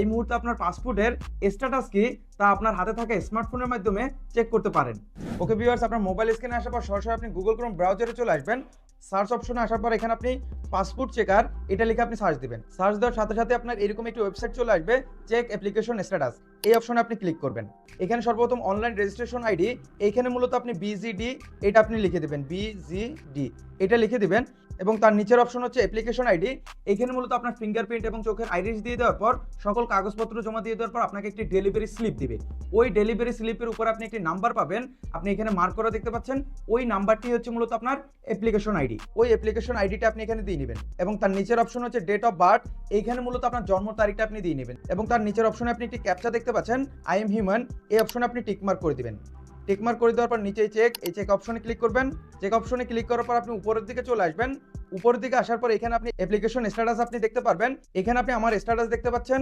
এই মুহূর্তে আপনার পাসপোর্টের স্ট্যাটাস কি তা আপনার হাতে থাকা স্মার্টফোনের মাধ্যমে চেক করতে পারেন। ওকে ভিউয়ার্স আপনার মোবাইল স্ক্রিনে আসার পর সরাসরি আপনি গুগল ক্রোম ব্রাউজারে চলে আসবেন। সার্চ অপশনে আসার পর এখানে আপনি পাসপোর্ট চেকার এটা লিখে আপনি সার্চ দিবেন। সার্চ দেওয়ার সাথে সাথে আপনার এরকম একটি ওয়েবসাইট চলে আসবে চেক অ্যাপ্লিকেশন স্ট্যাটাস এই অপশনে আপনি ক্লিক করবেন। এখানে সর্বপ্রথম অনলাইন রেজিস্ট্রেশন আইডি এইখানে মূলত আপনি বিজিডি এটা আপনি লিখে দেবেন বিজিডি এটা লিখে দিবেন এবং তার নিচের অপশন হচ্ছে অ্যাপ্লিকেশন আইডি এখানে মূলত আপনার ফিঙ্গারপ্রিন্ট এবং চোখের আইরিস দিয়ে দেওয়ার পর, সকল কাগজপত্র জমা দিয়ে দেওয়ার পর আপনাকে একটি ডেলিভারি স্লিপ দিবে। ওই ডেলিভারি স্লিপের উপর আপনি একটি নাম্বার পাবেন। আপনি এখানে মার্ক করা দেখতে পাচ্ছেন। ওই নাম্বারটি হচ্ছে মূলত আপনার অ্যাপ্লিকেশন আইডি ওই অ্যাপ্লিকেশন আইডিটা আপনি এখানে দিয়ে নেবেন এবং তার নিচের অপশন হচ্ছে ডেট অফ বার্থ এইখানে মূলত আপনার জন্ম তারিখটা আপনি দিয়ে নেবেন এবং তার নিচের অপশনে আপনি একটি ক্যাপচা দেখতে পাচ্ছেন। আই এম হিউম্যান এই অপশনে আপনি টিকমার্ক করে দিবেন। টিক মার্ক করে দেওয়ার পর নিচে চেক এই চেক অপশনে ক্লিক করবেন। চেক অপশনে ক্লিক করার পর আপনি উপরের দিকে চলে আসবেন। উপরের দিকে আসার পর এখানে আপনি অ্যাপ্লিকেশন স্ট্যাটাস আপনি দেখতে পারবেন। এখানে আপনি আমার স্ট্যাটাস দেখতে পাচ্ছেন।